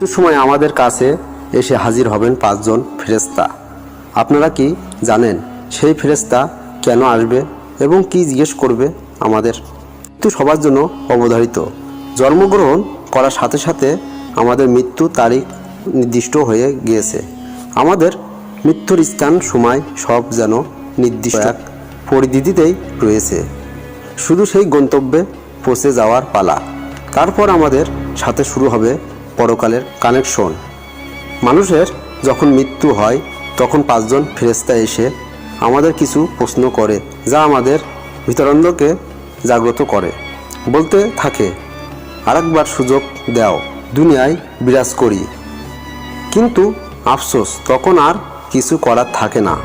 একটু সময় আমাদের কাছে এসে হাজির হবেন পাঁচজন ফেরেস্তা আপনারা কি জানেন সেই ফেরেস্তা কেন আসবে এবং কি জিজ্ঞেস করবে আমাদের? মৃত্যু সবার জন্য অবধারিত। জন্মগ্রহণ করার সাথে সাথে আমাদের মৃত্যু তারিখ নির্দিষ্ট হয়ে গিয়েছে। আমাদের মৃত্যুর স্থান, সময় সব যেন নির্দিষ্ট এক পরিধিতেই রয়েছে। শুধু সেই গন্তব্যে পৌঁছে যাওয়ার পালা। তারপর আমাদের সাথে শুরু হবে পরকালের কানেকশন। মানুষের যখন মৃত্যু হয়, তখন পাঁচজন ফেরেস্তা এসে আমাদের কিছু প্রশ্ন করে, যা আমাদের ভিতরন্দকে জাগ্রত করে। বলতে থাকে, আরেকবার সুযোগ দাও, দুনিয়ায় বিরাজ করি। কিন্তু আফসোস, তখন আর কিছু করার থাকে না।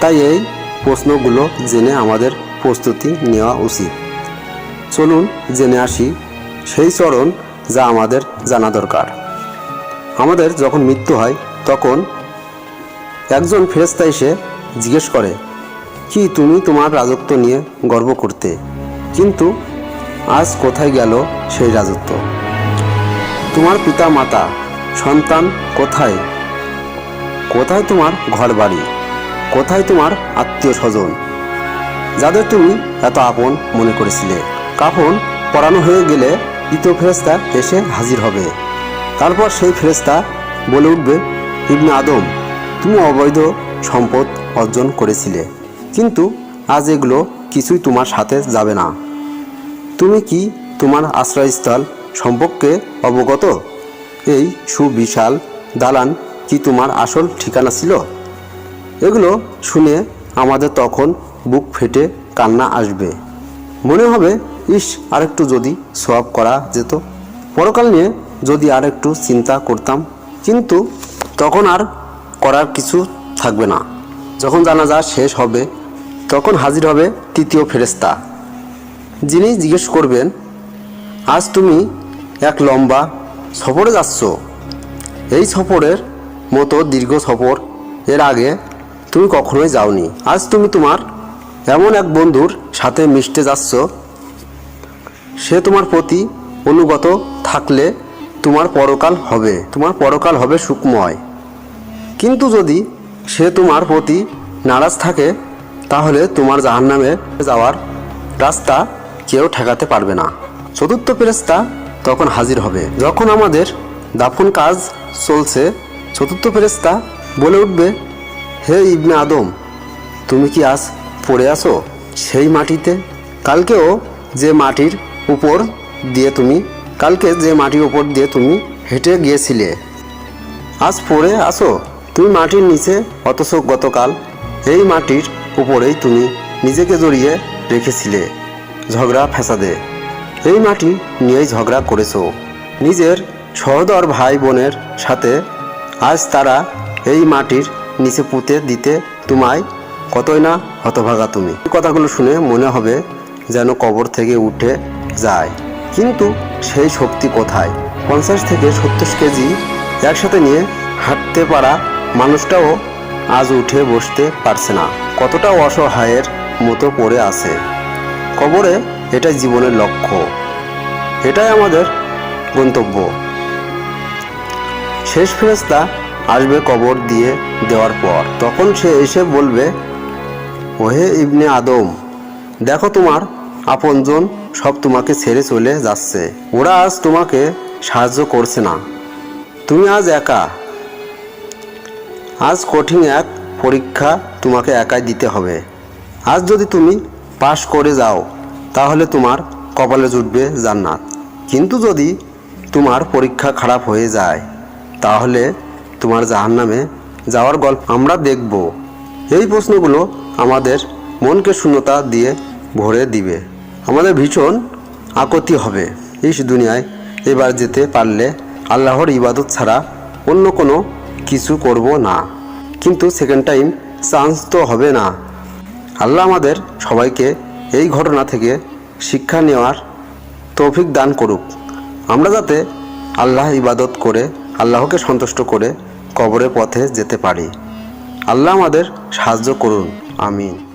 তাই এই প্রশ্নগুলো জেনে আমাদের প্রস্তুতি নেওয়া উচিত। চলুন জেনে আসি, সেই চরণ যা আমাদের জানা দরকার। আমাদের যখন মৃত্যু হয়, তখন একজন ফেরেস্তা এসে জিজ্ঞেস করে, কি তুমি তোমার রাজত্ব নিয়ে গর্ব করতে? কিন্তু আজ কোথায় গেল সেই রাজত্ব? তোমার পিতা মাতা, সন্তান কোথায়? কোথায় তোমার ঘর বাড়ি কোথায় তোমার আত্মীয় স্বজন? যাদের তুমি এত আপন মনে করেছিলে। কাফন পরানো হয়ে গেলে দ্বিতীয় ফেরেস্তা এসে হাজির হবে। তারপর সেই ফেরেস্তা বলে উঠবে, ইবনে আদম, তুমি অবৈধ সম্পদ অর্জন করেছিলে, কিন্তু আজ এগুলো কিছুই তোমার সাথে যাবে না। তুমি কি তোমার আশ্রয়স্থল সম্পর্কে অবগত? এই সুবিশাল দালান কি তোমার আসল ঠিকানা ছিল? এগুলো শুনে আমাদের তখন বুক ফেটে কান্না আসবে। মনে হবে ইস, আরেকটু যদি সোয়াব করা যেত। পরকাল নিয়ে যদি আরেকটু চিন্তা করতাম, কিন্তু তখন আর করার কিছু থাকবে না। যখন জানাজা শেষ হবে, তখন হাজির হবে তৃতীয় ফেরেস্তা যিনি জিজ্ঞেস করবেন, আজ তুমি এক লম্বা সফরে যাচ্ছ? এই সফরের মতো দীর্ঘ সফর এর আগে তুমি কখনোই যাওনি। আজ তুমি তোমার এমন এক বন্ধুর সাথে মিশতে যাচ্ছ সে তোমার প্রতি অনুগত থাকলে তোমার পরকাল হবে, তোমার পরকাল হবে সুখময়। কিন্তু যদি সে তোমার প্রতি নারাজ থাকে, তাহলে তোমার জাহান্নামে যাওয়ার রাস্তা কেউ ঠেকাতে পারবে না। চতুর্থ ফেরেস্তা তখন হাজির হবে। যখন আমাদের দাফন কাজ চলছে, চতুর্থ ফেরেস্তা বলে উঠবে, হে ইবনে আদম, তুমি কি আজ পড়ে আছো? সেই মাটিতে, কালকেও যে মাটির উপর দিয়ে তুমি, কালকে যে মাটির উপর দিয়ে তুমি হেঁটে গিয়েছিলে, আজ পড়ে আসো তুমি মাটির নিচে, অথচ গতকাল এই মাটির উপরেই তুমি নিজেকে জড়িয়ে রেখেছিলে, ঝগড়া ফ্যাসাদে। এই মাটি নিয়েই ঝগড়া করেছ। নিজের সহদর ভাই বোনের সাথে আজ তারা এই মাটির নিচে পুঁতে দিতে তোমায় কতই না হতভাগা তুমি। কথাগুলো শুনে মনে হবে যেন কবর থেকে উঠে যায়। কিন্তু সেই শক্তি কোথায়? পঞ্চাশ থেকে সত্তর কেজি একসাথে নিয়ে হাঁটতে পারা মানুষটাও আজ উঠে বসতে পারছে না। কতটা অসহায়ের মতো পড়ে আছে। কবরে এটাই জীবনের লক্ষ্য। এটাই আমাদের গন্তব্য। শেষ ফেরেস্তা আসবে কবর দিয়ে দেওয়ার পর। তখন সে এসে বলবে, ওহে ইবনে আদম, দেখো তোমার আপনজন সব তোমাকে ছেড়ে চলে যাচ্ছে। ওরা আজ তোমাকে সাহায্য করছে না। তুমি আজ একা। আজ কঠিন এক পরীক্ষা তোমাকে একাই দিতে হবে। আজ যদি তুমি পাশ করে যাও, তাহলে তোমার কপালে জুটবে জান্নাত। কিন্তু যদি তোমার পরীক্ষা খারাপ হয়ে যায়, তাহলে তোমার জাহান্নামে যাওয়ার গল্প আমরা দেখব। এই প্রশ্নগুলো আমাদের মনকে শূন্যতা দিয়ে ভরে দিবে। আমাদের ভীষণ আকতি হবে এই দুনিয়ায় এবার যেতে পারলে আল্লাহর ইবাদত ছাড়া অন্য কোনো কিছু করব না। কিন্তু সেকেন্ড টাইম চান্স তো হবে না। আল্লাহ আমাদের সবাইকে এই ঘটনা থেকে শিক্ষা নেওয়ার তৌফিক দান করুক। আমরা যাতে আল্লাহ ইবাদত করে, আল্লাহকে সন্তুষ্ট করে কবরের পথে যেতে পারি। আল্লাহ আমাদের সাহায্য করুন। আমিন।